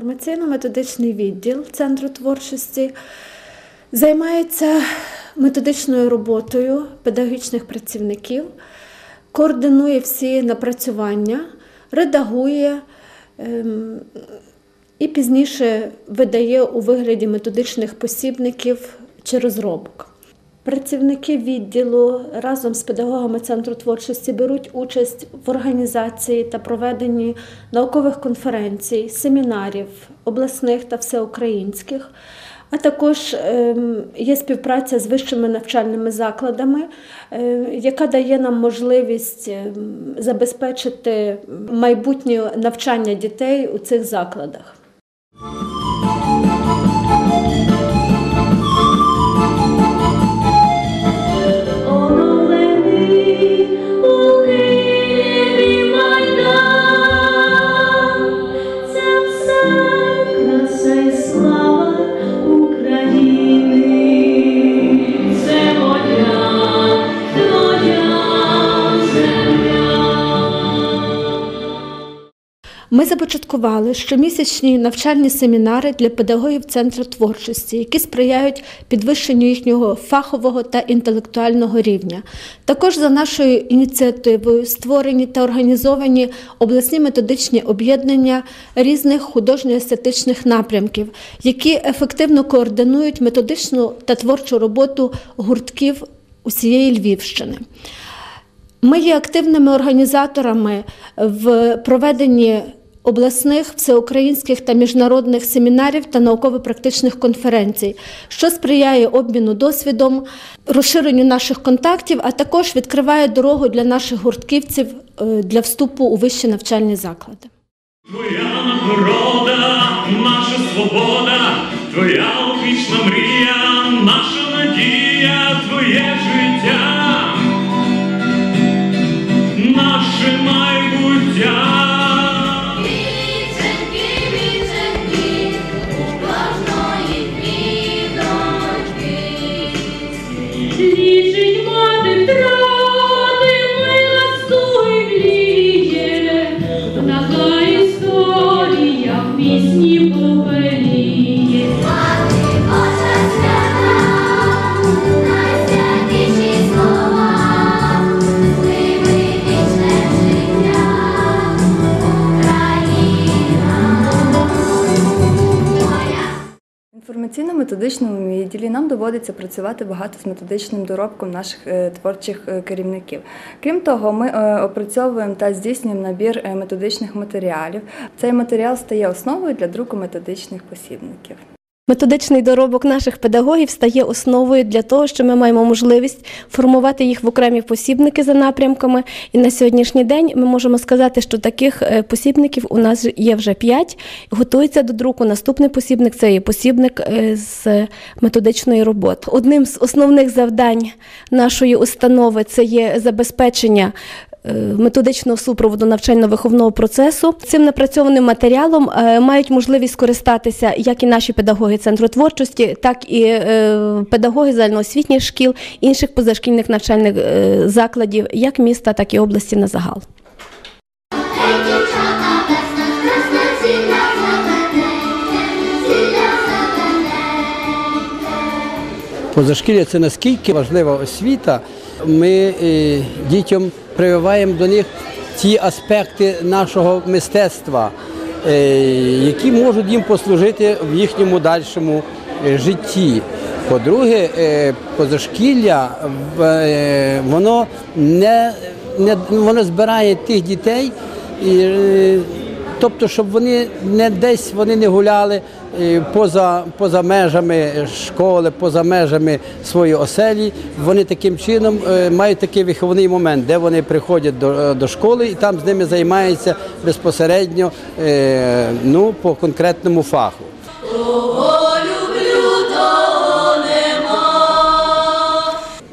Інформаційно-методичний відділ Центру творчості займається методичною роботою педагогічних працівників, координує всі напрацювання, редагує ем, і пізніше видає у вигляді методичних посібників чи розробок. Працівники відділу разом з педагогами центру творчості беруть участь в організації та проведенні наукових конференцій, семінарів, обласних та всеукраїнських. А також ем, є співпраця з вищими навчальними закладами, е, яка дає нам можливість ем, забезпечити майбутнє навчання дітей у цих закладах. Ми започаткували щомісячні навчальні семінари для педагогів Центру творчості, які сприяють підвищенню їхнього фахового та інтелектуального рівня. Також за нашою ініціативою створені та організовані обласні методичні об'єднання різних художньо-естетичних напрямків, які ефективно координують методичну та творчу роботу гуртків усієї Львівщини. Ми є активними організаторами в проведенні обласних, всеукраїнських та міжнародних семінарів та науково-практичних конференцій, що сприяє обміну досвідом, розширенню наших контактів, а також відкриває дорогу для наших гуртківців е, для вступу у вищі навчальні заклади. Твоя нагорода, наша свобода, твоя вічна мрія, наша надія, твоє життя, наше майбуття. Ліжить мати трави, Інформаційно-методичному відділі нам доводиться працювати багато з методичним доробком наших е, творчих е, керівників. Крім того, ми е, опрацьовуємо та здійснюємо набір методичних матеріалів. Цей матеріал стає основою для друку методичних посібників. Методичний доробок наших педагогів стає основою для того, що ми маємо можливість формувати їх в окремі посібники за напрямками. І на сьогоднішній день ми можемо сказати, що таких е, посібників у нас є вже п'ять. Готується до друку. Наступний посібник це є посібник е, з методичної роботи. Одним з основних завдань нашої установи це є забезпечення методичного супроводу навчально-виховного процесу. Цим напрацьованим матеріалом е, мають можливість скористатися як і наші педагоги центру творчості, так і е, педагоги загальноосвітніх шкіл, інших позашкільних навчальних е, закладів, як міста, так і області на загал. Позашкілля це наскільки важлива освіта. Ми е, дітям прививаємо до них ті аспекти нашого мистецтва, е, які можуть їм послужити в їхньому дальшому е, житті. По-друге, позашкілля воно не, не воно збирає тих дітей. Тобто, щоб вони не десь вони не гуляли е, поза, поза межами школи, поза межами своєї оселі, вони таким чином е, мають такий виховний момент, де вони приходять до, е, до школи і там з ними займаються безпосередньо ну, по конкретному фаху.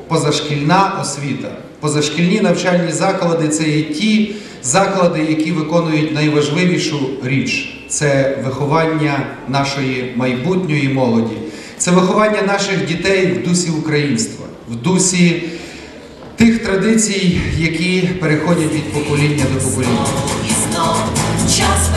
позашкільна освіта. Позашкільні навчальні заклади це є ті заклади, які виконують найважливішу річ це виховання нашої майбутньої молоді, це виховання наших дітей в дусі українства, в дусі тих традицій, які переходять від покоління до покоління. І знов час